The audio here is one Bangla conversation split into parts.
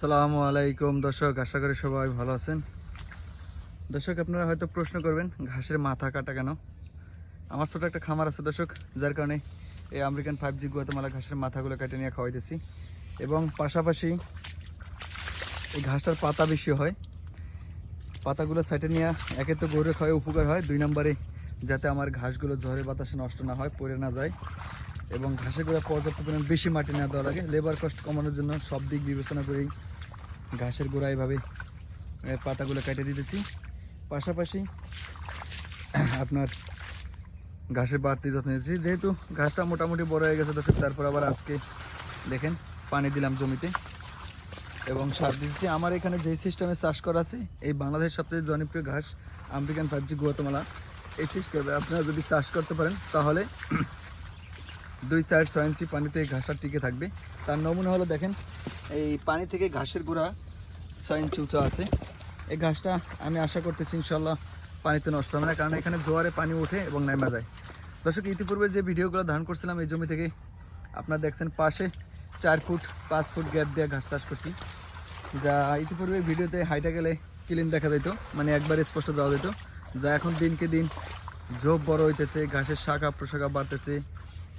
সালামু আলাইকুম, দর্শক, আশা করি সবাই ভালো আছেন। দর্শক, আপনারা হয়তো প্রশ্ন করবেন, ঘাসের মাথা কাটা কেন? আমার ছোট একটা খামার আছে, দর্শক, যার কারণে এই আমেরিকান ফাইভ জি গুয়াতেমালা ঘাসের মাথাগুলো কেটে নিয়ে খাওয়াইতেছি। এবং পাশাপাশি এই ঘাসটার পাতা বেশি হয়। পাতাগুলো সাইডে নিয়ে একে তো গরুর খাওয়া উপকার হয়। দুই নম্বরে, যাতে আমার ঘাসগুলো ঝড়ে বাতাসে নষ্ট না হয়, পড়ে না যায়। এবং ঘাসে করে পর্যাপ্ত পরিমাণ বেশি মাটি না দেওয়া লাগে। লেবার কস্ট কমানোর জন্য সব দিক বিবেচনা করেই ঘাসের গোড়া এভাবে পাতাগুলো কেটে দিতেছি। পাশাপাশি আপনার ঘাসের বাড়তি যত্ন নিয়েছি যেহেতু ঘাসটা মোটামুটি বড় হয়ে গেছে দর্শক, তারপর আবার আজকে দেখেন, পানি দিলাম জমিতে। এবং সার দিচ্ছি আমার এখানে যেই সিস্টেমে চাষ করা আছে, এই বাংলাদেশ সবথেকে জনপ্রিয় ঘাস আমেরিকান ফাইভজি গুয়াতমালা। এই সিস্টেমে আপনারা যদি চাষ করতে পারেন, তাহলে দুই চার ছয় ইঞ্চি পানিতে ঘাসটা টিকে থাকবে। তার নমুনা হলো দেখেন, এই পানি থেকে ঘাসের গোড়া ছয় ইঞ্চি উঁচু আছে। এই ঘাসটা আমি আশা করতেছি ইনশাল্লাহ পানিতে নষ্ট হবে না, কারণ এখানে জোয়ারে পানি ওঠে এবং নেমে যায়। দর্শক, ইতিপূর্বে যে ভিডিওগুলো ধারণ করছিলাম, এই জমি থেকে আপনারা দেখছেন পাশে চার ফুট, পাঁচ ফুট গ্যাপ দিয়ে ঘাস চাষ করছি। যা ইতিপূর্বে ভিডিওতে হাইটা গেলে ক্লিন দেখা যেত মানে একবার স্পষ্ট যাওয়া যেত। যা এখন দিনকে দিন ঝোপ বড় হইতেছে, ঘাসের শাখা প্রশাখা বাড়তেছে।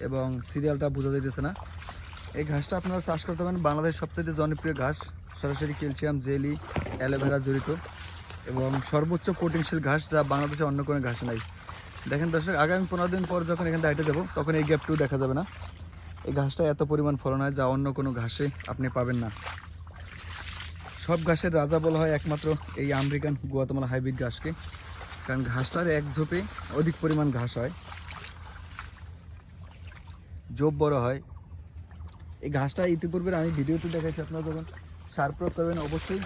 এবং সিরিয়ালটা বোঝা যাইতেছে না। এই ঘাসটা আপনারা চাষ করতে পারেন। বাংলাদেশের সবচেয়ে জনপ্রিয় ঘাস সরাসরি ক্যালসিয়াম, জেলি, অ্যালোভেরা জড়িত এবং সর্বোচ্চ প্রোটিনশীল ঘাস যা বাংলাদেশে অন্য কোনো ঘাস নাই। দেখেন দর্শক, আগামী পনেরো দিন পর যখন এখানে হাইটে যাব, তখন এই গ্যাপটু দেখা যাবে না। এই ঘাসটা এত পরিমাণ ফলন হয় যা অন্য কোনো ঘাসে আপনি পাবেন না। সব ঘাসের রাজা বলা হয় একমাত্র এই আমেরিকান গুয়াতমালা হাইব্রিড ঘাসকে। কারণ ঘাসটার এক ঝোপে অধিক পরিমাণ ঘাস হয়। জোপ বড় হয়। এই ঘাসটা ইতিপূর্বে আমি ভিডিওতে দেখাইছি আপনারা যখন সার প্রয়োগ করবেন অবশ্যই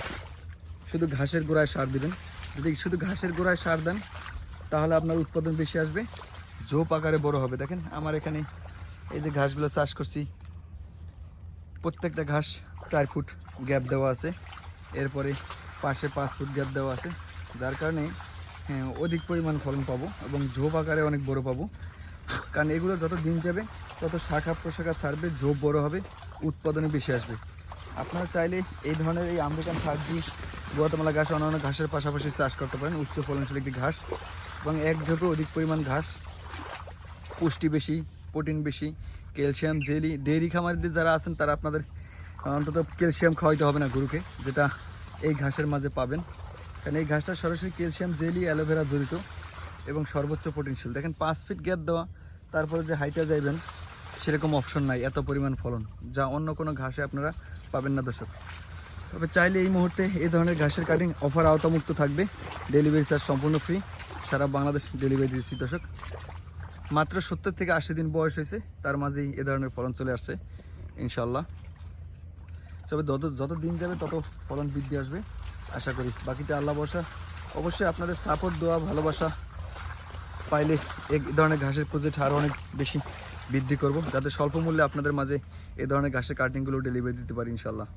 শুধু ঘাসের গোড়ায় সার দিবেন। যদি শুধু ঘাসের গোড়ায় সার দেন তাহলে আপনার উৎপাদন বেশি আসবে। ঝোপ আকারে বড় হবে। দেখেন আমার এখানে এই যে ঘাসগুলো চাষ করছি। প্রত্যেকটা ঘাস চার ফুট গ্যাপ দেওয়া আছে। এরপরে পাশে পাঁচ ফুট গ্যাপ দেওয়া আছে। যার কারণে হ্যাঁ, অধিক পরিমাণ ফলন পাবো এবং ঝোপ আকারে অনেক বড় পাবো। কারণ এগুলো যত দিন যাবে, তত শাখা প্রশাখা ছাড়বে, ঝোপ বড় হবে, উৎপাদনে বেশি আসবে। আপনারা চাইলে এই ধরনের এই আমেরিকান সবজি গুয়াতমালা ঘাস, অন্যান্য ঘাসের পাশাপাশি চাষ করতে পারেন। উচ্চ ফলনশীল একটি ঘাস এবং এক ঝোপে অধিক পরিমাণ ঘাস, পুষ্টি বেশি, প্রোটিন বেশি, ক্যালসিয়াম, জেলি, ডেইরি খামারিদের যারা আছেন, তারা আপনাদের অন্তত ক্যালসিয়াম খাওয়াইতে হবে না গরুকে, যেটা এই ঘাসের মাঝে পাবেন। কারণ এই ঘাসটা সরাসরি ক্যালসিয়াম, জেলি, অ্যালোভেরা জড়িত এবং সর্বোচ্চ প্রোটিনশীল। দেখেন, পাঁচ ফিট গ্যাপ দেওয়া তারপরে যে হাইটে যাইবেন, সেরকম অপশন নাই, এত পরিমাণ ফলন, যা অন্য কোনো ঘাসে আপনারা পাবেন না দর্শক। তবে চাইলে এই মুহূর্তে এই ধরনের ঘাসের কাটিং অফার আওতামুক্ত থাকবে। ডেলিভারি চার্জ সম্পূর্ণ ফ্রি সারা বাংলাদেশ ডেলিভারি দিচ্ছি দর্শক। মাত্র সত্তর থেকে আশি দিন বয়স হয়েছে, তার মাঝেই এ ধরনের ফলন চলে আসছে ইনশাল্লাহ তবে যত যত দিন যাবে, তত ফলন বৃদ্ধি আসবে, আশা করি। বাকিটা আল্লাহ বসা অবশ্যই আপনাদের সাপোর্ট দেওয়া ভালোবাসা পাইলে এই ধরনের ঘাসের প্রজেক্ট আরও অনেক বেশি বৃদ্ধি করব। যাতে স্বল্প মূল্যে আপনাদের মাঝে এ ধরনের ঘাসের কাটিংগুলো ডেলিভারি দিতে পারি ইনশাল্লাহ